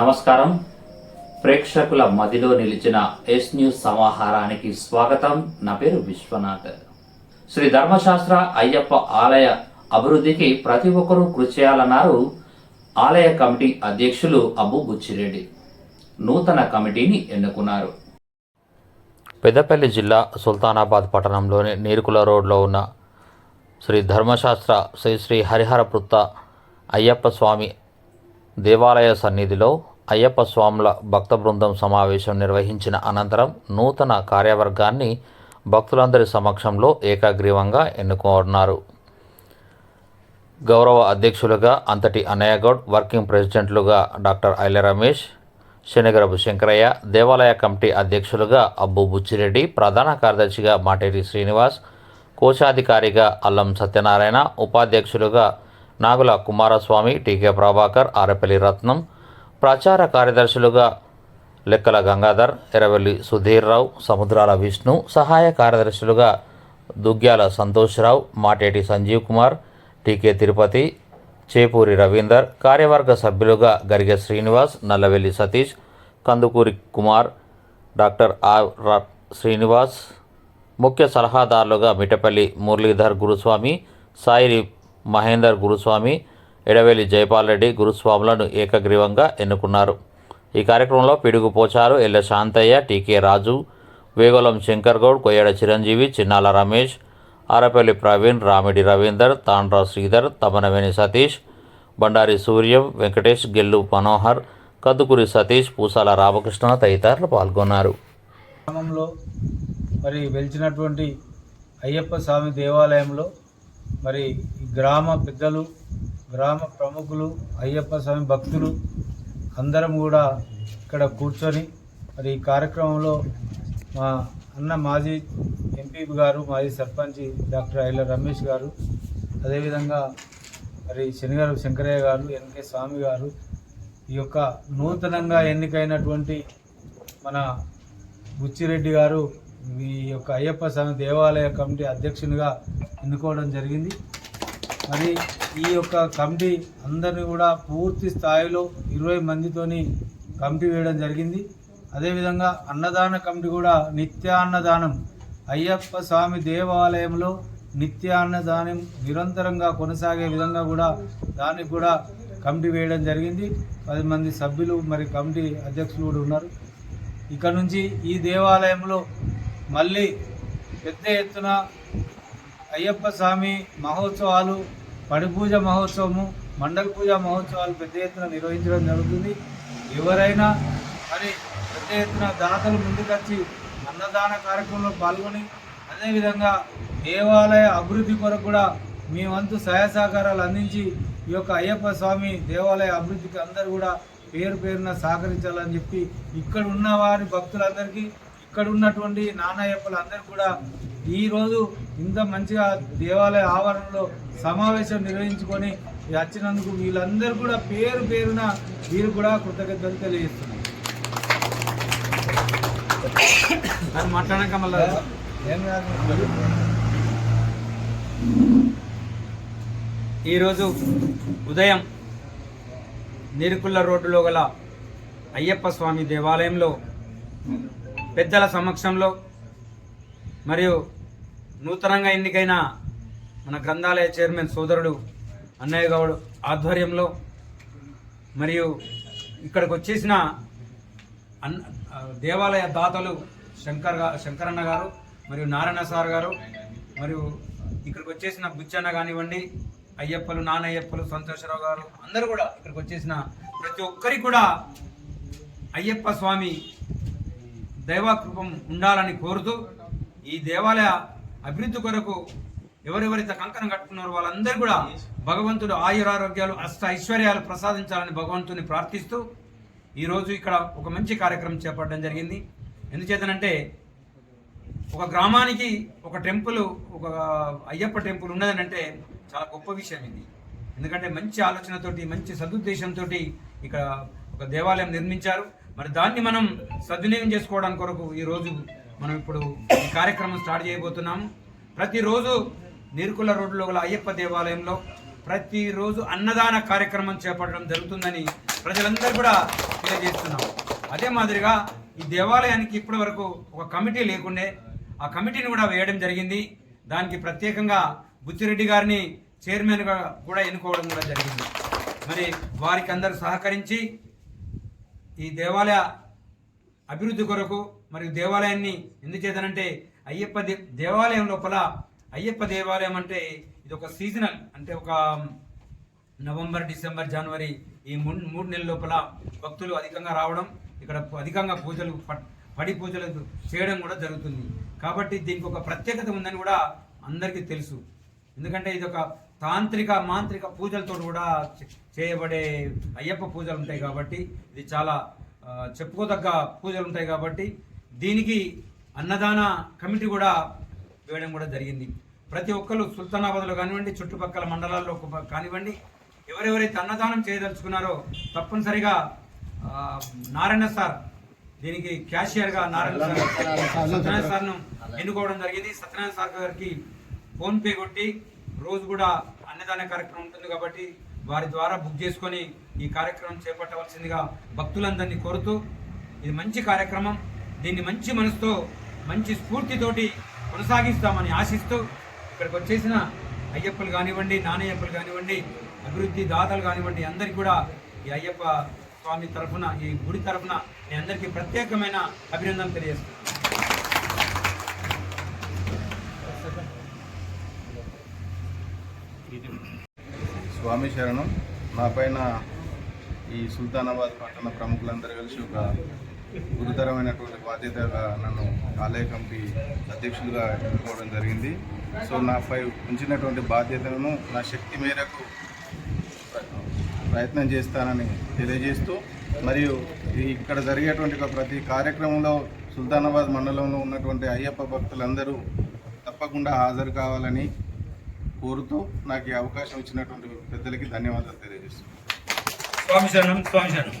నమస్కారం. ప్రేక్షకుల మదిలో నిలిచిన ఎస్ న్యూస్ సమాహారానికి స్వాగతం. నా పేరు విశ్వనాథ్. శ్రీ ధర్మశాస్త్ర అయ్యప్ప ఆలయ అభివృద్ధికి ప్రతి ఒక్కరూ కృషి చేయాలన్నారు ఆలయ కమిటీ అధ్యక్షులు అబ్బు బుచ్చిరెడ్డి. నూతన కమిటీని ఎన్నుకున్నారు. పెద్దపల్లి జిల్లా సుల్తానాబాద్ పట్టణంలోని నీరుకుల రోడ్లో ఉన్న శ్రీ ధర్మశాస్త్ర శ్రీ శ్రీ హరిహరపుత్త అయ్యప్ప స్వామి దేవాలయ సన్నిధిలో అయ్యప్ప స్వాముల భక్త బృందం సమావేశం నిర్వహించిన అనంతరం నూతన కార్యవర్గాన్ని భక్తులందరి సమక్షంలో ఏకాగ్రీవంగా ఎన్నుకున్నారు గౌరవ అధ్యక్షులుగా అంతటి అనయగౌడ్ వర్కింగ్ ప్రెసిడెంట్లుగా డాక్టర్ ఐల రమేష్ శనిగరపు శంకరయ్య దేవాలయ కమిటీ అధ్యక్షులుగా అబ్బు బుచ్చిరెడ్డి ప్రధాన కార్యదర్శిగా మాటేరి శ్రీనివాస్ కోశాధికారిగా అల్లం సత్యనారాయణ ఉపాధ్యక్షులుగా నాగుల కుమారస్వామి టీకే ప్రభాకర్ ఆరపల్లి రత్నం ప్రచార కార్యదర్శులుగా లెక్కల గంగాధర్ ఎరవెల్లి సుధీర్రావు సముద్రాల విష్ణు సహాయ కార్యదర్శులుగా దుగ్గ్యాల సంతోష్రావు మాటేటి సంజీవ్ కుమార్ టీకే తిరుపతి చేపూరి రవీందర్ కార్యవర్గ సభ్యులుగా గరిగ శ్రీనివాస్ నల్లవెల్లి సతీష్ కందుకూరి కుమార్ డాక్టర్ ఆర్ ర- శ్రీనివాస్ ముఖ్య సలహాదారులుగా మిటపల్లి మురళీధర్ గురుస్వామి సాయి మహేందర్ గురుస్వామి ఎడవేలి జైపాల్ రెడ్డి గురుస్వాములను ఏకగ్రీవంగా ఎన్నుకున్నారు. ఈ కార్యక్రమంలో పిడుగు పోచారు ఎల్ల శాంతయ్య టీకే రాజు వేగోలం శంకర్ గౌడ్ కొయ్యడ చిరంజీవి చిన్నాల రమేష్ ఆరపల్లి ప్రవీణ్ రామిడి రవీందర్ తాండ్రా శ్రీధర్ తమనవేణి సతీష్ బండారి సూర్యం వెంకటేష్ గెల్లు మనోహర్ కదుకూరి సతీష్ పూసాల రామకృష్ణ తదితరులు పాల్గొన్నారు. గ్రామంలో మరి వెలిచినటువంటి అయ్యప్ప స్వామి దేవాలయంలో మరి గ్రామ పెద్దలు గ్రామ ప్రముఖులు అయ్యప్ప స్వామి భక్తులు అందరం కూడా ఇక్కడ కూర్చొని మరి ఈ కార్యక్రమంలో మా అన్న మాజీ ఎంపీ గారు మాజీ సర్పంచ్ డాక్టర్ ఐల రమేష్ గారు అదేవిధంగా మరి శనిగారు శంకరయ్య గారు ఎన్కే స్వామి గారు ఈ యొక్క నూతనంగా ఎన్నికైనటువంటి మన బుచ్చిరెడ్డి గారు ఈ యొక్క అయ్యప్ప స్వామి దేవాలయ కమిటీ అధ్యక్షునిగా ఎన్నుకోవడం జరిగింది. మరి ఈ యొక్క కమిటీ అందరినీ కూడా పూర్తి స్థాయిలో ఇరవై మందితోని కమిటీ వేయడం జరిగింది. అదేవిధంగా అన్నదాన కమిటీ కూడా నిత్యాన్నదానం. అయ్యప్ప స్వామి దేవాలయంలో నిత్యాన్నదానం నిరంతరంగా కొనసాగే విధంగా కూడా దానికి కూడా కమిటీ వేయడం జరిగింది. పది మంది సభ్యులు మరి కమిటీ అధ్యక్షులు కూడా ఉన్నారు. ఇక్కడ నుంచి ఈ దేవాలయంలో మళ్ళీ పెద్ద ఎత్తున అయ్యప్ప స్వామి మహోత్సవాలు పడిపూజ మహోత్సవము మండల పూజ మహోత్సవాలు పెద్ద ఎత్తున నిర్వహించడం జరుగుతుంది. ఎవరైనా మరి పెద్ద ఎత్తున దాతలు ముందుకొచ్చి అన్నదాన కార్యక్రమంలో పాల్గొని అదేవిధంగా దేవాలయ అభివృద్ధి కొరకు కూడా మీ వంతు సహాయ సహకారాలు అందించి ఈ యొక్క అయ్యప్ప స్వామి దేవాలయ అభివృద్ధికి అందరూ కూడా పేరు పేరున సహకరించాలని చెప్పి ఇక్కడ ఉన్న వారి భక్తులందరికీ ఇక్కడ ఉన్నటువంటి నాన్నయ్యప్పలందరికీ కూడా ఈరోజు ఇంత మంచిగా దేవాలయ ఆవరణలో సమావేశం నిర్వహించుకొని వచ్చినందుకు వీళ్ళందరూ కూడా పేరు పేరున వీరు కూడా కృతజ్ఞతలు తెలియజేస్తున్నారు మాట్లాడాక మళ్ళీ ఏం కాదు. ఈరోజు ఉదయం నీరుకుల్ల రోడ్డులో గల అయ్యప్ప స్వామి దేవాలయంలో పెద్దల సమక్షంలో మరియు నూతనంగా ఎన్నికైన మన గ్రంథాలయ చైర్మన్ సోదరుడు అన్నయ్య గౌడ్ ఆధ్వర్యంలో మరియు ఇక్కడికి వచ్చేసిన అన్ దేవాలయ దాతలు శంకర్ శంకరన్న గారు మరియు నారాయణ సార్ గారు మరియు ఇక్కడికి వచ్చేసిన బుచ్చన్న కానివ్వండి అయ్యప్పలు నానయ్యప్పలు సంతోషరావు గారు అందరూ కూడా ఇక్కడికి వచ్చేసిన ప్రతి ఒక్కరికి కూడా అయ్యప్ప స్వామి దైవాకృపం ఉండాలని కోరుతూ ఈ దేవాలయ అభివృద్ధి కొరకు ఎవరెవరైతే కంకణం కట్టుకున్నారో వాళ్ళందరూ కూడా భగవంతుడు ఆయురారోగ్యాలు అష్ట ఐశ్వర్యాలు ప్రసాదించాలని భగవంతుని ప్రార్థిస్తూ ఈరోజు ఇక్కడ ఒక మంచి కార్యక్రమం చేపట్టడం జరిగింది. ఎందుచేతనంటే ఒక గ్రామానికి ఒక టెంపుల్ ఒక అయ్యప్ప టెంపుల్ ఉన్నదనంటే చాలా గొప్ప విషయం ఇది. ఎందుకంటే మంచి ఆలోచనతోటి మంచి సదుద్దేశంతో ఇక్కడ ఒక దేవాలయం నిర్మించారు. మరి దాన్ని మనం సద్వినియోగం చేసుకోవడానికి కొరకు ఈరోజు మనం ఇప్పుడు ఈ కార్యక్రమం స్టార్ట్ చేయబోతున్నాము ప్రతిరోజు నీర్కుల రోడ్లో గల అయ్యప్ప దేవాలయంలో ప్రతిరోజు అన్నదాన కార్యక్రమం చేపట్టడం జరుగుతుందని ప్రజలందరూ కూడా తెలియజేస్తున్నాం. అదే మాదిరిగా ఈ దేవాలయానికి ఇప్పటి వరకు ఒక కమిటీ లేకుండే ఆ కమిటీని కూడా వేయడం జరిగింది. దానికి ప్రత్యేకంగా బుచ్చిరెడ్డి గారిని చైర్మన్గా కూడా ఎన్నుకోవడం కూడా జరిగింది. మరి వారికి అందరూ సహకరించి ఈ దేవాలయ అభివృద్ధి కొరకు మరియు దేవాలయాన్ని ఎందుచేతనంటే అయ్యప్ప దే దేవాలయం లోపల అయ్యప్ప దేవాలయం అంటే ఇది ఒక సీజనల్ అంటే ఒక నవంబర్ డిసెంబర్ జనవరి ఈ మూడు మూడు నెలల లోపల భక్తులు అధికంగా రావడం ఇక్కడ అధికంగా పూజలు పడి పూజలు చేయడం కూడా జరుగుతుంది. కాబట్టి దీనికి ఒక ప్రత్యేకత ఉందని కూడా అందరికీ తెలుసు. ఎందుకంటే ఇది ఒక తాంత్రిక మాంత్రిక పూజలతో కూడా చే- చేయబడే అయ్యప్ప పూజలు ఉంటాయి కాబట్టి ఇది చాలా చెప్పుకోదగ్గ పూజలు ఉంటాయి కాబట్టి దీనికి అన్నదాన కమిటీ కూడా వేయడం కూడా జరిగింది. ప్రతి ఒక్కరు సుల్తానాబాద్లో కానివ్వండి చుట్టుపక్కల మండలాల్లో కానివ్వండి ఎవరెవరైతే అన్నదానం చేయదలుచుకున్నారో తప్పనిసరిగా నారాయణ సార్ దీనికి క్యాషియర్గా నారాయణ సార్ సత్యనారాయణ సార్ను ఎన్నుకోవడం జరిగింది. సత్యనారాయణ సార్ గారికి ఫోన్పే కొట్టి రోజు కూడా అన్నదాన కార్యక్రమం ఉంటుంది కాబట్టి వారి ద్వారా బుక్ చేసుకొని ఈ కార్యక్రమం చేపట్టవలసిందిగా భక్తులందరినీ కోరుతూ ఇది మంచి కార్యక్రమం. దీన్ని మంచి మనసుతో మంచి స్ఫూర్తితోటి కొనసాగిస్తామని ఆశిస్తూ ఇక్కడికి వచ్చేసిన అయ్యప్పలు కానివ్వండి నానయ్యప్పలు కానివ్వండి అభివృద్ధి దాతలు కానివ్వండి అందరికీ కూడా ఈ అయ్యప్ప స్వామి తరఫున ఈ గుడి తరఫున మీ అందరికీ ప్రత్యేకమైన అభినందన తెలియజేస్తున్నాను. స్వామి శరణం. నా పైన ఈ సుల్తానాబాద్ పట్టణ ప్రముఖులందరూ కలిసి ఒక గురుతరమైనటువంటి బాధ్యతగా నన్ను ఆలయ కమిటీ అధ్యక్షులుగా ఎన్నుకోవడం జరిగింది. సో నాపై ఉంచినటువంటి బాధ్యతలను నా శక్తి మేరకు ప్రయత్నం చేస్తానని తెలియజేస్తూ మరియు ఇక్కడ జరిగేటువంటి ఒక ప్రతి కార్యక్రమంలో సుల్తానాబాద్ మండలంలో ఉన్నటువంటి అయ్యప్ప భక్తులందరూ తప్పకుండా హాజరు కావాలని కోరుతూ నాకు ఈ అవకాశం ఇచ్చినటువంటి పెద్దలకి ధన్యవాదాలు తెలియజేస్తున్నాను. స్వామి శరణం స్వామి శరణం.